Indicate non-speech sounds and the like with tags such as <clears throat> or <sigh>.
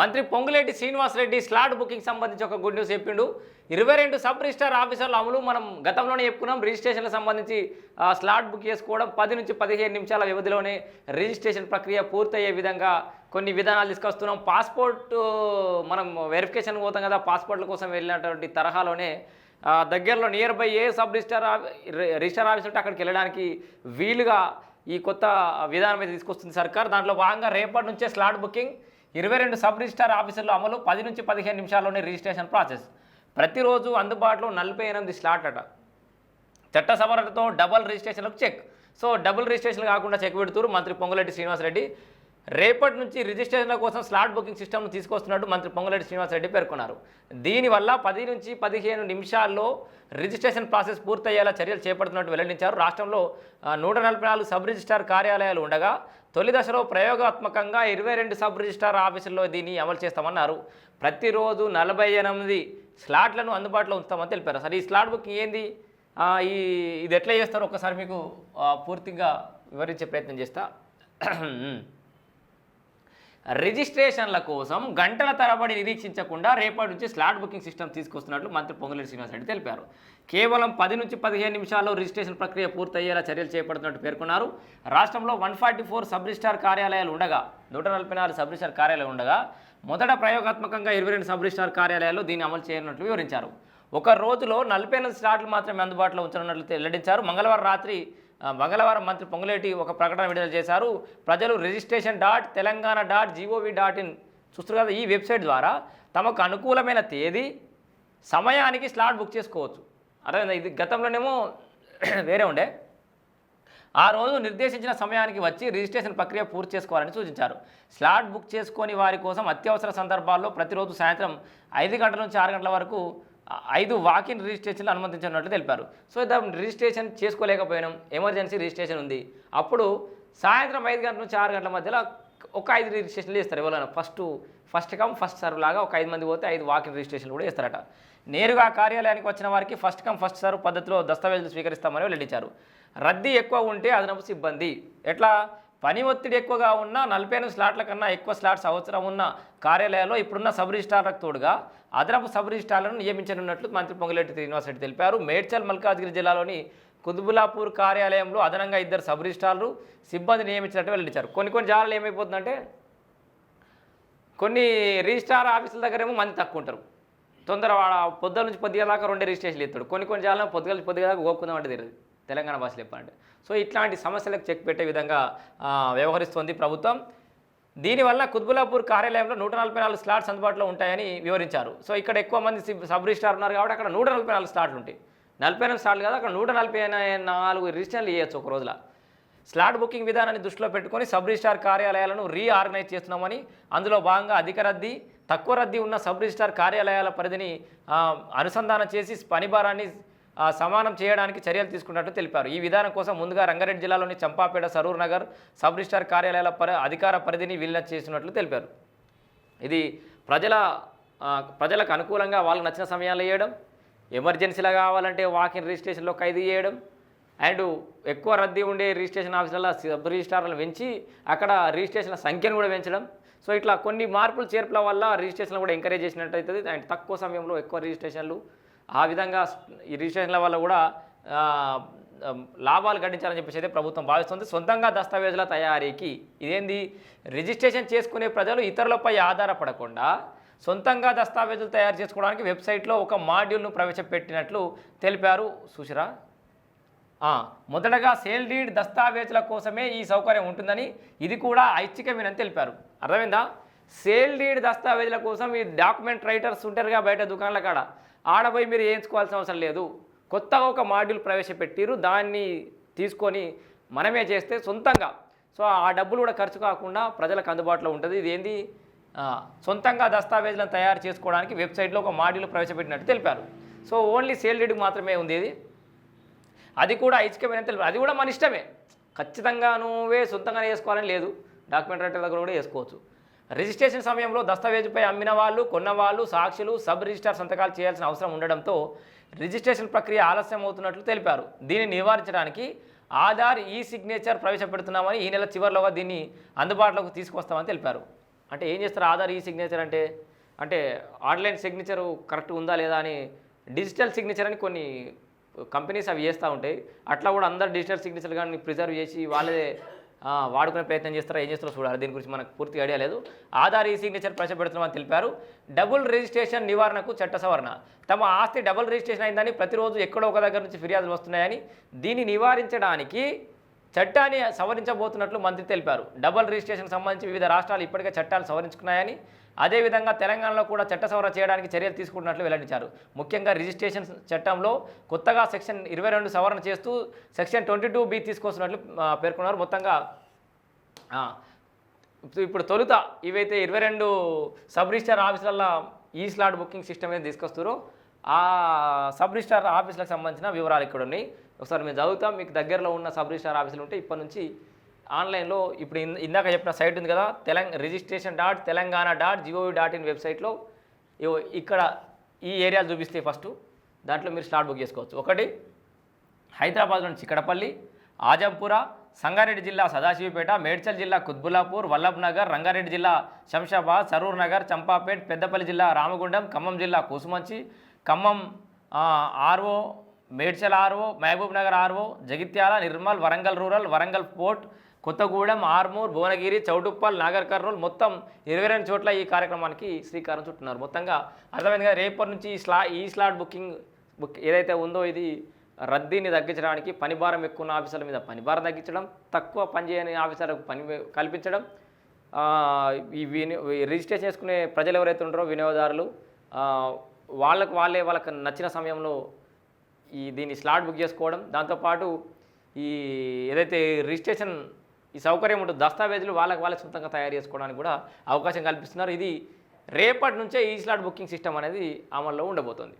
మంత్రి Ponguleti Srinivasa Reddy slot booking సంబంధించి ఒక గుడ్ న్యూస్ చెప్పిండు. ఇరవై రెండు సబ్ రిజిస్టార్ ఆఫీసర్ల అమలు మనం గతంలోనే చెప్పుకున్నాం. రిజిస్ట్రేషన్కి సంబంధించి స్లాట్ బుక్ చేసుకోవడం పది నుంచి పదిహేను నిమిషాల వ్యవధిలోనే రిజిస్ట్రేషన్ ప్రక్రియ పూర్తయ్యే విధంగా కొన్ని విధానాలు తీసుకొస్తున్నాం. పాస్పోర్ట్ మనం వెరిఫికేషన్ పోతాం కదా పాస్పోర్ట్ల కోసం వెళ్ళినటువంటి తరహాలోనే దగ్గరలో near by a sub registrar registrar office ఉంటే అక్కడికి వెళ్ళడానికి వీలుగా ఈ కొత్త విధానం అయితే తీసుకొస్తుంది సర్కార్. దాంట్లో భాగంగా రేపటి నుంచే స్లాట్ బుకింగ్ ఇరవై రెండు సబ్ రిజిస్టార్ ఆఫీసుల్లో అమలు పది నుంచి పదిహేను నిమిషాల్లోనే రిజిస్ట్రేషన్ ప్రాసెస్. ప్రతిరోజు అందుబాటులో నలభై ఎనిమిది స్లాట్ అట. చట్ట సవరణతో డబల్ రిజిస్ట్రేషన్లకు చెక్. సో డబుల్ రిజిస్ట్రేషన్ కాకుండా చెక్ పెడుతూరు మంత్రి పొంగులేటి శ్రీనివాసరెడ్డి. రేపటి నుంచి రిజిస్ట్రేషన్ల కోసం స్లాట్ బుకింగ్ సిస్టమ్ను తీసుకొస్తున్నట్టు మంత్రి పొంగులేటి శ్రీనివాసరెడ్డి పేర్కొన్నారు. దీనివల్ల పది నుంచి పదిహేను నిమిషాల్లో రిజిస్ట్రేషన్ ప్రాసెస్ పూర్తయ్యేలా చర్యలు చేపడుతున్నట్టు వెల్లడించారు. రాష్ట్రంలో నూట నలభై నాలుగు సబ్ రిజిస్టార్ కార్యాలయాలు ఉండగా తొలి దశలో ప్రయోగాత్మకంగా ఇరవై రెండు సబ్ రిజిస్టార్ ఆఫీసుల్లో దీన్ని అమలు చేస్తామన్నారు. ప్రతిరోజు నలభై ఎనిమిది స్లాట్లను అందుబాటులో ఉంచుతామని తెలిపారు. అసలు ఈ స్లాట్ బుకింగ్ ఏంది? ఈ ఇది ఎట్లా చేస్తారో? ఒకసారి మీకు పూర్తిగా వివరించే ప్రయత్నం చేస్తా. రిజిస్ట్రేషన్ల కోసం గంటల తరబడి నిరీక్షించకుండా రేపటి నుంచి స్లాట్ బుకింగ్ సిస్టమ్ తీసుకొస్తున్నట్లు మంత్రి పొంగులేటి శ్రీనివాసరెడ్డి తెలిపారు. కేవలం పది నుంచి పదిహేను నిమిషాల్లో రిజిస్ట్రేషన్ ప్రక్రియ పూర్తయ్యేలా చర్యలు చేపడుతున్నట్టు పేర్కొన్నారు. రాష్ట్రంలో one forty four sub registrar కార్యాలయాలు ఉండగా నూట నలభై నాలుగు సబ్ రిజిస్టార్ కార్యాలయాలు ఉండగా మొదట ప్రయోగాత్మకంగా ఇరవై రెండు సబ్ రిజిస్టార్ కార్యాలయాల్లో దీన్ని అమలు చేయనున్నట్లు వివరించారు. ఒక రోజులో నలభై ఎనిమిది స్లాట్లు మాత్రమే అందుబాటులో ఉంచనున్నట్లు వెల్లడించారు. మంగళవారం రాత్రి మంగళవారం మంత్రి పొంగులేటి ఒక ప్రకటన విడుదల చేశారు. ప్రజలు registration dot Telangana dot G O V dot in చూస్తారు కదా ఈ వెబ్సైట్ ద్వారా తమకు అనుకూలమైన తేదీ సమయానికి స్లాట్ బుక్ చేసుకోవచ్చు. అదే ఇది గతంలోనేమో <clears throat> వేరే ఉండే. ఆ రోజు నిర్దేశించిన సమయానికి వచ్చి రిజిస్ట్రేషన్ ప్రక్రియ పూర్తి చేసుకోవాలని సూచించారు. స్లాట్ బుక్ చేసుకొని వారి కోసం అత్యవసర సందర్భాల్లో ప్రతిరోజు సాయంత్రం ఐదు గంటల నుంచి ఆరు గంటల వరకు ఐదు వాకిన్ రిజిస్ట్రేషన్లు అనుమతించినట్లు తెలిపారు. సో దాని రిజిస్ట్రేషన్ చేసుకోలేకపోయినాం. ఎమర్జెన్సీ రిజిస్ట్రేషన్ ఉంది. అప్పుడు సాయంత్రం ఐదు గంటల నుంచి ఆరు గంటల మధ్యలో ఒక ఐదు రిజిస్ట్రేషన్లు చేస్తారు ఎవరైనా. First first come first serve లాగా ఒక ఐదు మంది పోతే ఐదు వాకిన్ రిజిస్ట్రేషన్లు కూడా చేస్తారట. నేరుగా కార్యాలయానికి వచ్చిన వారికి ఫస్ట్ కమ్ ఫస్ట్ సర్వ్ పద్ధతిలో దస్తావేజులు స్వీకరిస్తామని వెల్లడించారు. రద్దీ ఎక్కువ ఉంటే అదనపు సిబ్బంది. ఎట్లా? పని ఒత్తిడి ఎక్కువగా ఉన్న నలభై ఎనిమిది స్లాట్ల కన్నా ఎక్కువ స్లాట్స్ అవసరం ఉన్న కార్యాలయాల్లో ఇప్పుడున్న సబ్ రిజిస్ట్రార్లకు తోడుగా అదనపు సబ్ రిజిస్ట్రార్లను నియమించనున్నట్లు మంత్రి పొంగులేటి శ్రీనివాసరెడ్డి తెలిపారు. మేడ్చల్ మల్కాజ్గిరి జిల్లాలోని కుతుబులాపూర్ కార్యాలయంలో అదనంగా ఇద్దరు సబ్ రిజిస్ట్రార్లు సిబ్బంది నియమించినట్టు వెల్లడించారు. కొన్ని కొన్ని జిల్లాలు ఏమైపోతుందంటే కొన్ని రిజిస్ట్రార్ ఆఫీసుల దగ్గరేమో మంది తక్కువ ఉంటారు. తొందర పొద్దుల నుంచి పొద్దుగా దాకా రెండు రిజిస్ట్రేషన్లు ఇస్తాడు కొన్ని కొన్ని జాలలో పొద్దుగల నుంచి పొద్దుగా దాకా గోక్కుందాం అంటే తెలియదు. తెలంగాణ భాషలో చెప్పాలంటే. సో ఇట్లాంటి సమస్యలకు చెక్ పెట్టే విధంగా వ్యవహరిస్తోంది ప్రభుత్వం. దీనివల్ల కుత్బులాపూర్ కార్యాలయంలో నూట నలభై నాలుగు స్లాట్స్ అందుబాటులో ఉంటాయని వివరించారు. సో ఇక్కడ ఎక్కువ మంది సిబ్- సబ్ రిజిస్టార్ ఉన్నారు కాబట్టి అక్కడ నూట నలభై నాలుగు స్లాట్లు ఉంటాయి. నలభై ఎనిమిది స్లాట్లు కాదు అక్కడ నూట నలభై నాలుగు రిజిస్టర్లు చేయొచ్చు ఒక రోజుల. స్లాట్ బుకింగ్ విధానాన్ని దృష్టిలో పెట్టుకొని సబ్ రిజిస్టార్ కార్యాలయాలను రీఆర్గనైజ్ చేస్తున్నామని అందులో భాగంగా అధిక రద్దీ తక్కువ రద్దీ ఉన్న సబ్ రిజిస్టార్ కార్యాలయాల పరిధిని అనుసంధానం చేసి పని భారాన్ని సమానం చేయడానికి చర్యలు తీసుకున్నట్టు తెలిపారు. ఈ విధానం కోసం ముందుగా రంగారెడ్డి జిల్లాలోని చంపాపేట సరూర్ నగర్ సబ్ రిజిస్టార్ కార్యాలయాల పరి అధికార పరిధిని విలీనం చేసినట్లు తెలిపారు. ఇది ప్రజల ప్రజలకు అనుకూలంగా వాళ్ళకి నచ్చిన సమయాల్లో వేయడం ఎమర్జెన్సీలో కావాలంటే వాకిన్ రిజిస్ట్రేషన్లో ఖైదు చేయడం అండ్ ఎక్కువ రద్దీ ఉండే రిజిస్ట్రేషన్ ఆఫీసులలో సబ్ రిజిస్టార్లను పెంచి అక్కడ రిజిస్ట్రేషన్ల సంఖ్యను కూడా పెంచడం. సో ఇట్లా కొన్ని మార్పులు చేర్పుల వల్ల రిజిస్ట్రేషన్లు కూడా ఎంకరేజ్ చేసినట్టు అవుతుంది అండ్ తక్కువ సమయంలో ఎక్కువ రిజిస్ట్రేషన్లు ఆ విధంగా ఈ రిజిస్ట్రేషన్ల వల్ల కూడా లాభాలు గడించాలని చెప్పేసి అయితే ప్రభుత్వం భావిస్తుంది. సొంతంగా దస్తావేజుల తయారీకి ఇదేంది? రిజిస్ట్రేషన్ చేసుకునే ప్రజలు ఇతరులపై ఆధారపడకుండా సొంతంగా దస్తావేజులు తయారు చేసుకోవడానికి వెబ్సైట్లో ఒక మాడ్యూల్ను ప్రవేశపెట్టినట్లు తెలిపారు. సుశిరా? మొదటగా సేల్ డీడ్ దస్తావేజుల కోసమే ఈ సౌకర్యం ఉంటుందని ఇది కూడా ఐచ్ఛికమేనని తెలిపారు. అర్థమైందా? సేల్ డీడ్ దస్తావేజుల కోసం ఈ డాక్యుమెంట్ రైటర్స్ ఉంటారుగా బయట దుకాణాల కాడ. ఆడపోయి మీరు వేయించుకోవాల్సిన అవసరం లేదు. కొత్తగా ఒక మాడ్యూల్ ప్రవేశపెట్టిరు. దాన్ని తీసుకొని మనమే చేస్తే సొంతంగా. సో ఆ డబ్బులు కూడా ఖర్చు కాకుండా ప్రజలకు అందుబాటులో ఉంటుంది. ఇదేంది? ఏంది సొంతంగా దస్తావేజులను తయారు చేసుకోవడానికి వెబ్సైట్లో ఒక మాడ్యూల్ ప్రవేశపెట్టినట్టు తెలిపారు. సో ఓన్లీ సేల్ డీడ్ మాత్రమే ఉంది ఇది. అది కూడా ఐచ్ఛికమైన తెలుపు అది కూడా మన ఇష్టమే. ఖచ్చితంగా నువ్వే సొంతంగానే చేసుకోవాలని లేదు. డాక్యుమెంట్ రైటర్ దగ్గర కూడా వేసుకోవచ్చు రిజిస్ట్రేషన్ సమయంలో దస్తావేజుపై అమ్మిన వాళ్ళు కొన్నవాళ్ళు సాక్షులు సబ్ రిజిస్టార్ సంతకాలు చేయాల్సిన అవసరం ఉండడంతో రిజిస్ట్రేషన్ ప్రక్రియ ఆలస్యం అవుతున్నట్లు తెలిపారు. దీన్ని నివారించడానికి ఆధార్ ఈ సిగ్నేచర్ ప్రవేశపెడుతున్నామని ఈ నెల చివరిలోగా దీన్ని అందుబాటులోకి తీసుకొస్తామని తెలిపారు. అంటే ఏం చేస్తారు? ఆధార్ ఈ సిగ్నేచర్ అంటే అంటే ఆన్లైన్ సిగ్నేచర్ కరెక్ట్ ఉందా లేదా అని డిజిటల్ సిగ్నేచర్ అని కొన్ని కంపెనీస్ అవి చేస్తూ ఉంటాయి. అట్లా కూడా అందరు డిజిటల్ సిగ్నేచర్ కానీ ప్రిజర్వ్ చేసి వాళ్ళే వాడుకునే ప్రయత్నం చేస్తారో ఏం చేస్తారో చూడాలి. దీని గురించి మనకు పూర్తి ఐడియా లేదు. ఆధార్ ఈ సిగ్నేచర్ ప్రవేశపెడుతున్నామని తెలిపారు డబుల్ రిజిస్ట్రేషన్ నివారణకు చట్ట సవరణ. తమ ఆస్తి డబుల్ రిజిస్ట్రేషన్ అయిందని ప్రతిరోజు ఎక్కడో ఒక దగ్గర నుంచి ఫిర్యాదులు వస్తున్నాయని దీన్ని నివారించడానికి చట్టాన్ని సవరించబోతున్నట్లు మంత్రి తెలిపారు. డబుల్ రిజిస్ట్రేషన్ సంబంధించి వివిధ రాష్ట్రాలు ఇప్పటికే చట్టాలు సవరించుకున్నాయని అదేవిధంగా తెలంగాణలో కూడా చట్ట సవరణ చేయడానికి చర్యలు తీసుకుంటున్నట్లు వెల్లడించారు. ముఖ్యంగా రిజిస్ట్రేషన్ చట్టంలో కొత్తగా సెక్షన్ ఇరవై రెండు సవరణ చేస్తూ సెక్షన్ ట్వంటీ టూ బి తీసుకొస్తున్నట్లు పేర్కొన్నారు. మొత్తంగా ఇప్పుడు- ఇప్పుడు తొలుత ఇవైతే ఇరవై రెండు సబ్ రిజిస్టర్ ఆఫీసులలో ఈ స్లాట్ బుకింగ్ సిస్టమ్ అనేది తీసుకొస్తారు ఆ సబ్ రిజిస్టార్ ఆఫీసులకు సంబంధించిన వివరాలు ఇక్కడ ఉన్నాయి ఒకసారి మేము చదువుతాం. మీకు దగ్గరలో ఉన్న సబ్ రిజిస్టార్ ఆఫీసులు ఉంటే ఇప్పటి నుంచి ఆన్లైన్లో ఇప్పుడు ఇందాక చెప్పిన సైట్ ఉంది కదా Telangana registration dot Telangana dot G O V dot in వెబ్సైట్లో ఇక్కడ ఈ ఏరియాలు చూపిస్తే ఫస్ట్ దాంట్లో మీరు స్లాట్ బుక్ చేసుకోవచ్చు. ఒకటి హైదరాబాద్లోని చిక్కడపల్లి ఆజంపుర సంగారెడ్డి జిల్లా సదాశివపేట మేడ్చల్ జిల్లా కుత్బులాపూర్ వల్లభ్ నగర్ రంగారెడ్డి జిల్లా శంషాబాద్ సరూర్ నగర్ చంపాపేట్ పెద్దపల్లి జిల్లా రామగుండం ఖమ్మం జిల్లా Kusumanchi Khammam R O Medchal R O Mahabub Nagar R O Jagtial Nirmal Warangal rural Warangal port Kothagudem Armoor Bhuvanagiri Choutuppal Nagarkurnool మొత్తం ఇరవై రెండు చోట్ల ఈ కార్యక్రమానికి శ్రీకారం చుట్టున్నారు మొత్తంగా అర్థమైంది కదా రేపటి నుంచి ఈ స్లా ఈ స్లాట్ బుకింగ్ బుక్ ఏదైతే ఉందో ఇది రద్దీని తగ్గించడానికి పనిభారం ఎక్కువ ఉన్న ఆఫీసర్ల మీద పనిభారం తగ్గించడం తక్కువ పనిచేయని ఆఫీసర్లకు పని కల్పించడం ఈ విని రిజిస్ట్రేషన్ చేసుకునే ప్రజలు ఎవరైతే ఉంటారో వినియోగదారులు వాళ్ళకు వాళ్ళే వాళ్ళకి నచ్చిన సమయంలో ఈ దీన్ని స్లాట్ బుక్ చేసుకోవడం దాంతోపాటు ఈ ఏదైతే రిజిస్ట్రేషన్ ఈ సౌకర్యం ఉంటుంది దస్తావేజులు వాళ్ళకి వాళ్ళ సొంతంగా తయారు చేసుకోవడానికి కూడా అవకాశం కల్పిస్తున్నారు. ఇది రేపటి నుంచే ఈ స్లాట్ బుకింగ్ సిస్టమ్ అనేది అమల్లో ఉండబోతోంది.